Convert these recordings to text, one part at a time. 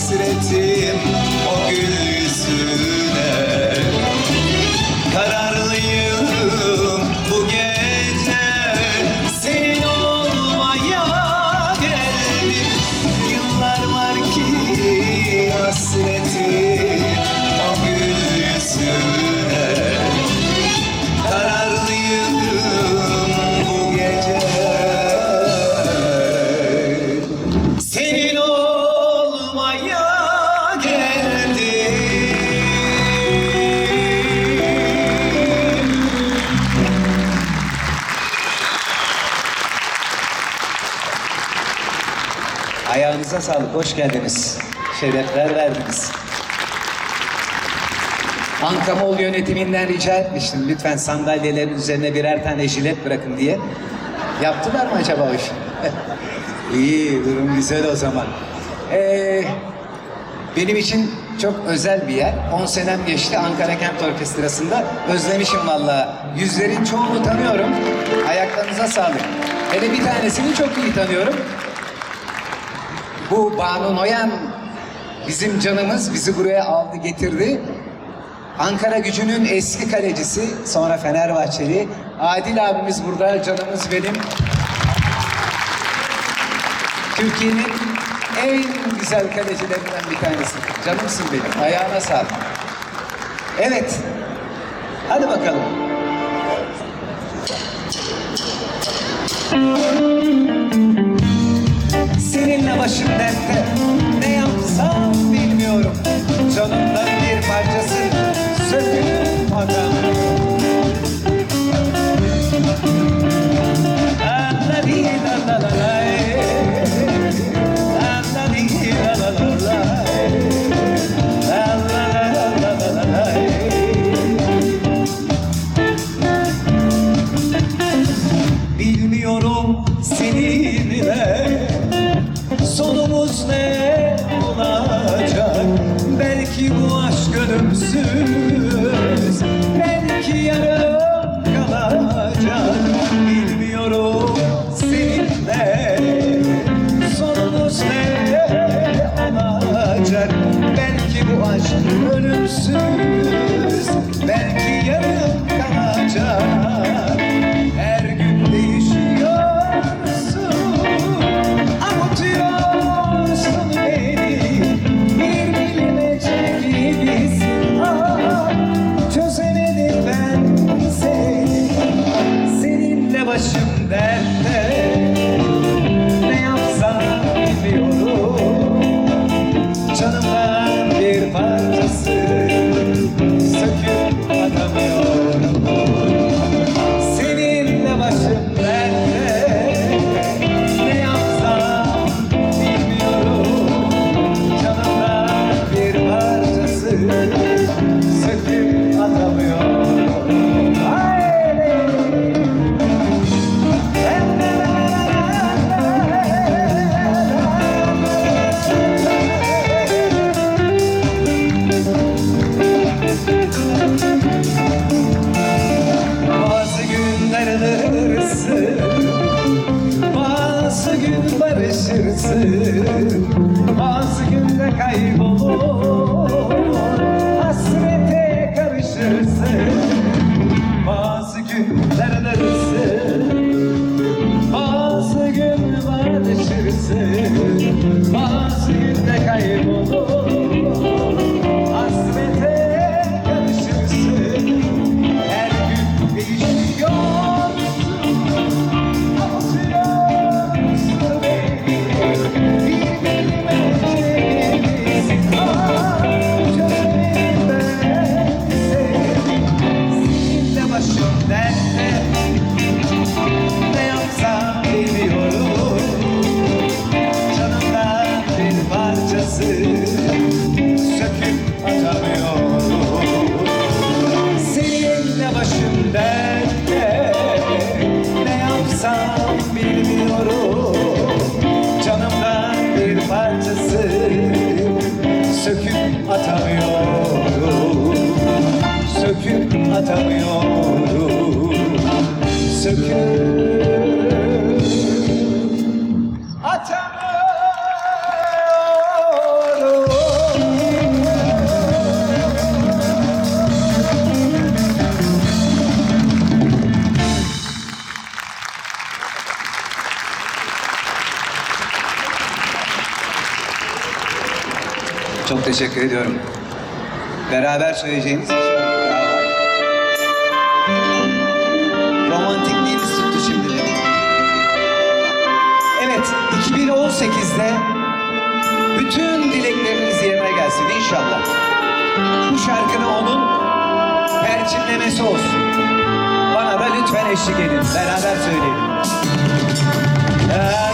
Hasretim Ayağınıza sağlık, hoş geldiniz. Şerefler verdiniz. Ankamol yönetiminden rica etmiştim. Lütfen sandalyelerin üzerine birer tane jilet bırakın diye. Yaptılar mı acaba o işi? İyi, durum güzel o zaman. Ee, benim için çok özel bir yer. 10 senem geçti Ankara Kent Orkestrası'nda. Özlemişim valla. Yüzlerin çoğunu tanıyorum. Ayaklarınıza sağlık. Hele bir tanesini çok iyi tanıyorum. Bu Banu Noyan bizim canımız bizi buraya aldı getirdi. Ankara gücünün eski kalecisi, sonra Fenerbahçeli. Adil abimiz burada, canımız benim. Türkiye'nin en güzel kalecilerinden bir tanesi. Canımsın benim, ayağına sağlık. Evet, hadi bakalım. Seninle başım dertte. Ne yapsam bilmiyorum. Canımdan bir parçası「まっす。ぐで解剖」teşekkür ediyorum. Beraber söyleyeceğiniz var. Romantikliğimiz tuttu şimdi. Evet, 2018'de bütün dilekleriniz yerine gelsin inşallah. Bu şarkının onun perçinlemesi olsun. Bana da lütfen eşlik edin. Beraber söyleyelim. La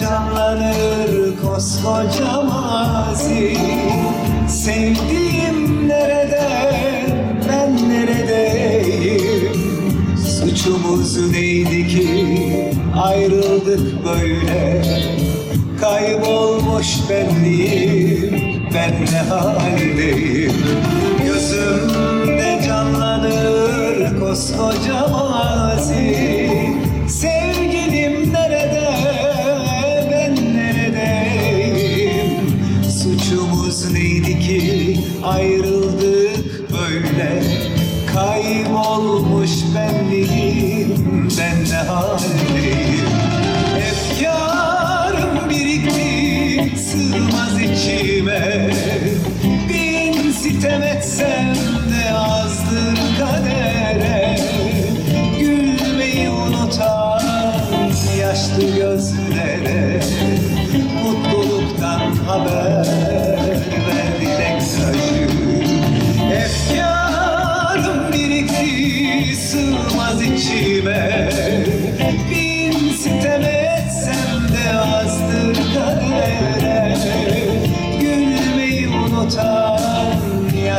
canlanır koskoca mazi. Sevdiğim nerede, ben neredeyim? Suçumuz neydi ki ayrıldık böyle? Kaybolmuş benliğim ben ne haldeyim? Gözümde canlanır koskoca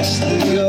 yaşlı gözlere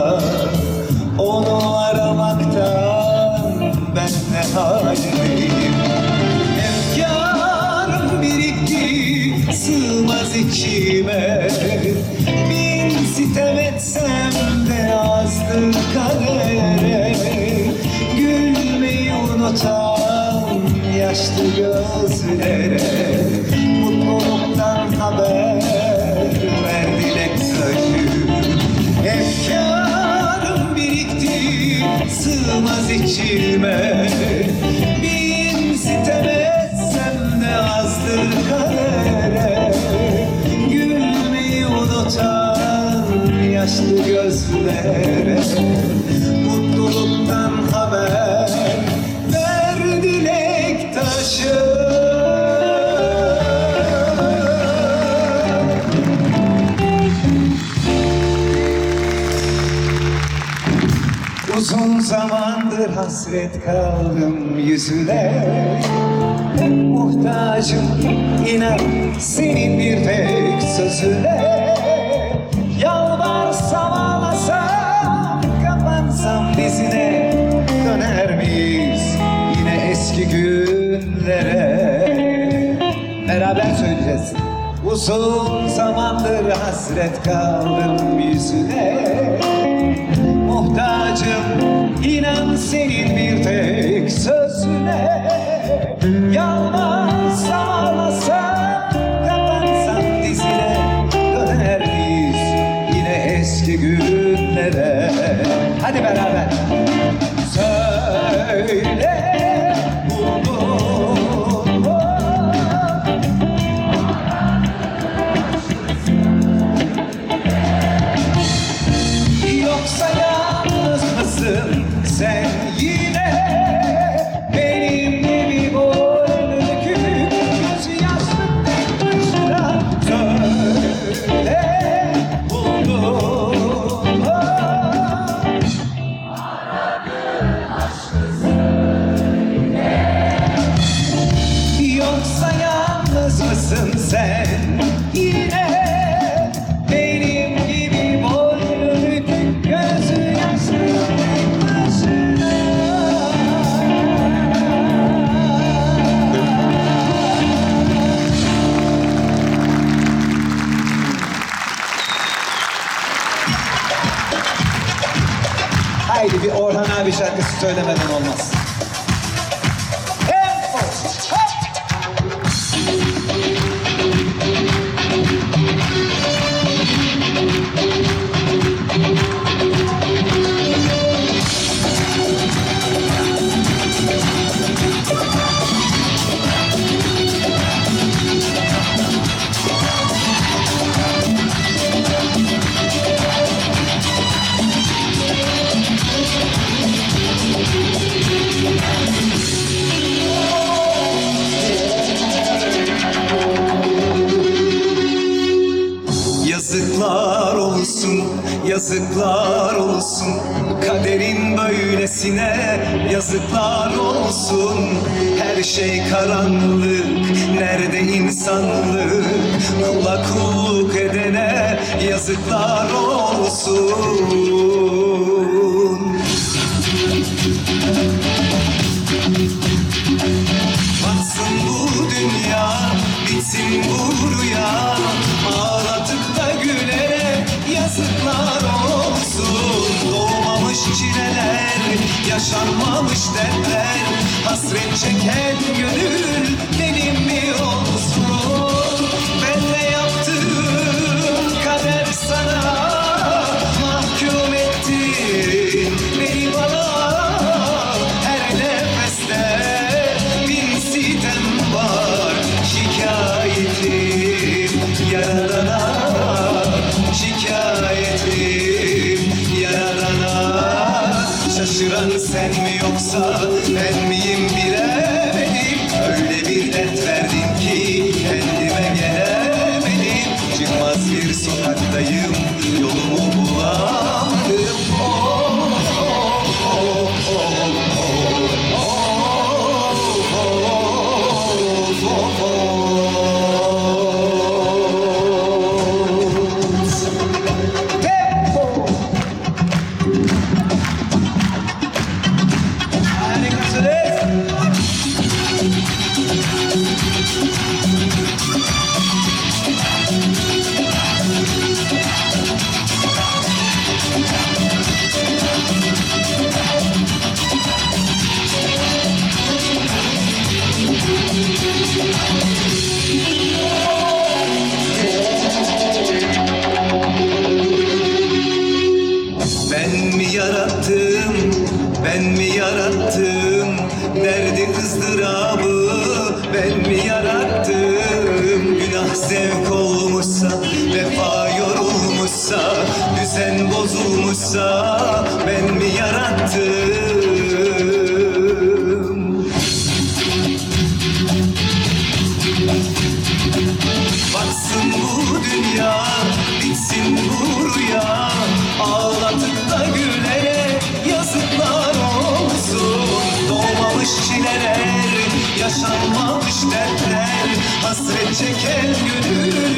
yaşlı gözlere Mutluluktan haber ver dilek taşı. Efkarım birikti sığmaz içime. Bin sitem etsem de azdır kadere Gülmeyi unutan yaşlı gözlere. Mutluluktan haber Uzun zamandır hasret kaldım yüzüne Muhtacım inan senin bir tek sözüne Yalvarsam ağlasam kapansam dizine. Döner miyiz yine eski günlere? Beraber söyleyeceğiz. Uzun zamandır hasret kaldım yüzüne Muhtacım. İnan senin bir tek sözüne Yalvarsam olsun. Her şey karanlık. Nerede insanlık? Kula kulluk edene Yazıklar olsun. Batsın bu dünya Bitsin bu rüya. Ağlatıp da gülere Yazıklar olsun. Doğmamış çileler Yaşanmamış dertler çeken gönül. bozulmuşsa, düzen bozulmuşsa ben mi yarattım? Batsın bu dünya, bitsin bu rüya, ağlatıp da gülere yazıklar olsun. Doğmamış çileler, yaşanmamış dertler, hasret çeken gönül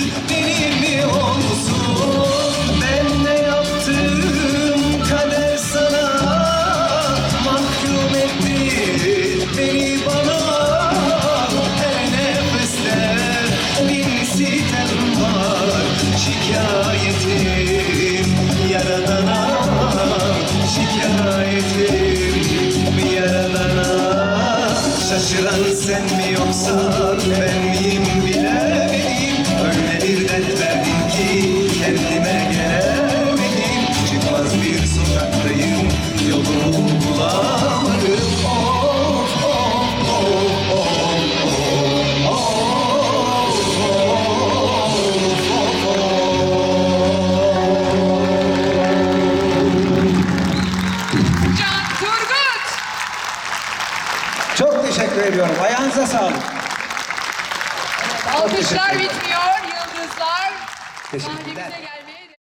benim